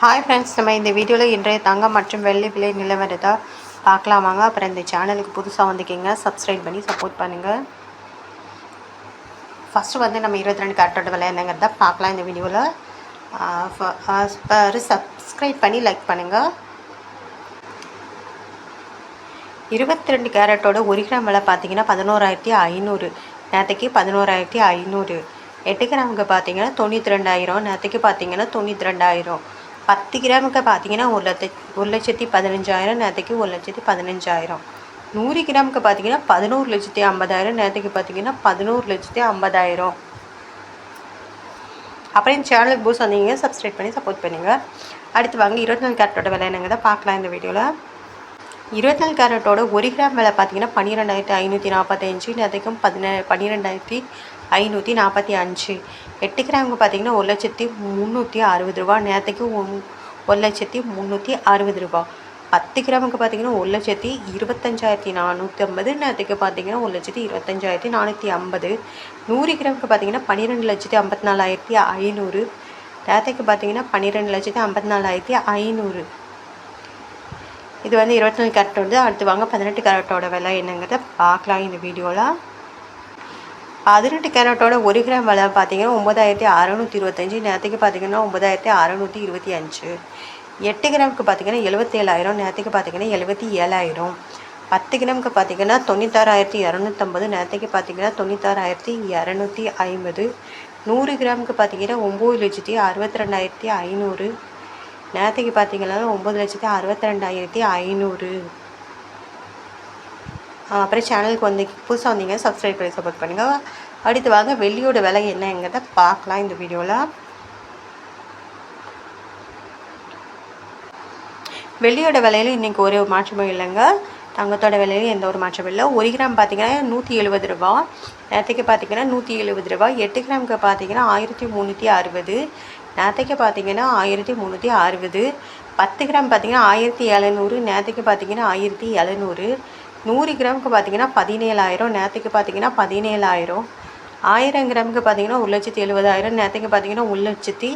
Hi friends நம்ம இந்த வீடியோவில் இன்றைய தங்கம் மற்றும் வெள்ளி விலை நிலவரத்தை பார்க்கலாமாங்க. அப்புறம் இந்த சேனலுக்கு புதுசாக வந்துக்கிங்க சப்ஸ்கிரைப் பண்ணி சப்போர்ட் பண்ணுங்கள் ஃபஸ்ட்டு வந்து நம்ம இருபத்தி ரெண்டு கேரட்டோட விலை என்னங்கிறத பார்க்கலாம் இந்த வீடியோவில் சப்ஸ்கிரைப் பண்ணி லைக் பண்ணுங்கள் இருபத்தி ரெண்டு கேரட்டோட ஒரு கிராம் விலை பார்த்தீங்கன்னா பதினோராயிரத்தி ஐநூறு. நேற்றுக்கு பதினோராயிரத்தி ஐநூறு. எட்டு கிராமுக்கு பார்த்தீங்கன்னா தொண்ணூற்றி ரெண்டாயிரம். நேற்றுக்கு பார்த்தீங்கன்னா தொண்ணூற்றி ரெண்டாயிரம். பத்து கிராமுக்கு பார்த்தீங்கன்னா ஒரு லட்ச ஒரு லட்சத்தி பதினஞ்சாயிரம் நேரத்துக்கு ஒரு லட்சத்தி பதினஞ்சாயிரம். நூறு கிராமுக்கு பார்த்தீங்கன்னா பதினோரு லட்சத்தி ஐம்பதாயிரம் நேரத்துக்கு பார்த்தீங்கன்னா பதினோரு லட்சத்தி ஐம்பதாயிரம். அப்புறம் இந்த சேனலுக்கு பூஸ் வந்தீங்க சப்ஸ்கிரைப் பண்ணி சப்போர்ட் பண்ணுங்கள் அடுத்து வாங்க இருபத்தி நாலு கேரட்டோட விலை என்னங்க பார்க்கலாம் இந்த வீடியோவில் இருபத்தி நாலு கேரட்டோட ஒரு கிராம் விலை பார்த்தீங்கன்னா பன்னிரெண்டாயிரத்தி ஐநூற்றி நாற்பத்தஞ்சு நேரத்துக்கும் பதினே பன்னிரெண்டாயிரத்தி ஐநூற்றி நாற்பத்தி அஞ்சு. எட்டு கிராமுக்கு பார்த்தீங்கன்னா ஒரு லட்சத்தி முந்நூற்றி அறுபது ரூபா. நேற்றுக்கு ஒன் ஒரு லட்சத்தி முந்நூற்றி அறுபது ரூபா. பத்து கிராமுக்கு பார்த்தீங்கன்னா ஒரு லட்சத்தி இருபத்தஞ்சாயிரத்தி நானூற்றி ஐம்பது. நேற்றுக்கு பார்த்தீங்கன்னா ஒரு லட்சத்தி இருபத்தஞ்சாயிரத்தி நானூற்றி ஐம்பது. நூறு கிராமுக்கு பார்த்தீங்கன்னா பன்னிரெண்டு லட்சத்தி ஐம்பத்தி நாலாயிரத்தி ஐநூறு. நேற்றுக்கு பார்த்தீங்கன்னா பன்னிரெண்டு லட்சத்தி ஐம்பத்தி நாலாயிரத்தி ஐநூறு. இது வந்து இருபத்தி நாலு கேரட் வந்து அடுத்து வாங்க பதினெட்டு கேரட்டோட விலை என்னங்கிறத பார்க்கலாம் இந்த வீடியோவில் பதினெட்டு கேரட்டோட ஒரு கிராம் விலை பார்த்தீங்கன்னா ஒம்பதாயிரத்தி அறநூற்றி இருபத்தஞ்சி. நேரத்துக்கு பார்த்தீங்கன்னா ஒம்பதாயிரத்தி அறநூற்றி இருபத்தி அஞ்சு. எட்டு கிராமுக்கு பார்த்தீங்கன்னா எழுபத்தேழாயிரம் நேரத்துக்கு பார்த்தீங்கன்னா எழுபத்தி ஏழாயிரம். பத்து கிராமுக்கு பார்த்தீங்கன்னா தொண்ணூத்தாறாயிரத்தி இரநூத்தம்பது. நேரத்துக்கு பார்த்தீங்கன்னா தொண்ணூத்தாறாயிரத்தி இரநூத்தி ஐம்பது. நூறு கிராமுக்கு பார்த்தீங்கன்னா ஒம்பது லட்சத்தி அறுபத்தி ரெண்டாயிரத்தி ஐநூறு. நேரத்துக்கு பார்த்தீங்கன்னா ஒம்பது லட்சத்தி அறுபத்தி ரெண்டாயிரத்தி ஐநூறு. அப்புறம் சேனலுக்கு வந்து புதுசாக வந்தீங்க சப்ஸ்கிரைப் பண்ணி சப்போர்ட் பண்ணுங்கள் அடுத்து வாங்க வெள்ளியோட விலை என்னங்கிறத பார்க்கலாம் இந்த வீடியோவில் வெள்ளியோட விலையில இன்றைக்கி ஒரு மாற்றமும் இல்லைங்க. தங்கத்தோட விலையில எந்த ஒரு மாற்றமும் இல்லை. ஒரு கிராம் பார்த்தீங்கன்னா நூற்றி எழுபது ரூபா. நேற்றுக்கு பார்த்தீங்கன்னா நூற்றி எழுபது ரூபா. எட்டு கிராமுக்கு பார்த்தீங்கன்னா ஆயிரத்தி முந்நூற்றி அறுபது. நேற்றுக்கு பார்த்தீங்கன்னா ஆயிரத்தி முந்நூற்றி அறுபது. பத்து கிராம் பார்த்திங்கன்னா ஆயிரத்தி எழுநூறு. நேற்றுக்கு பார்த்தீங்கன்னா ஆயிரத்தி எழுநூறு. நூறு கிராமுக்கு பார்த்தீங்கன்னா பதினேழாயிரம் நேற்றுக்கு பார்த்தீங்கன்னா பதினேழாயிரம். ஆயிரம் கிராமுக்கு பார்த்தீங்கன்னா ஒரு லட்சத்தி எழுபதாயிரம் நேற்றுக்கு பார்த்தீங்கன்னா ஒரு லட்சத்தி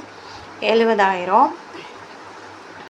எழுபதாயிரம்.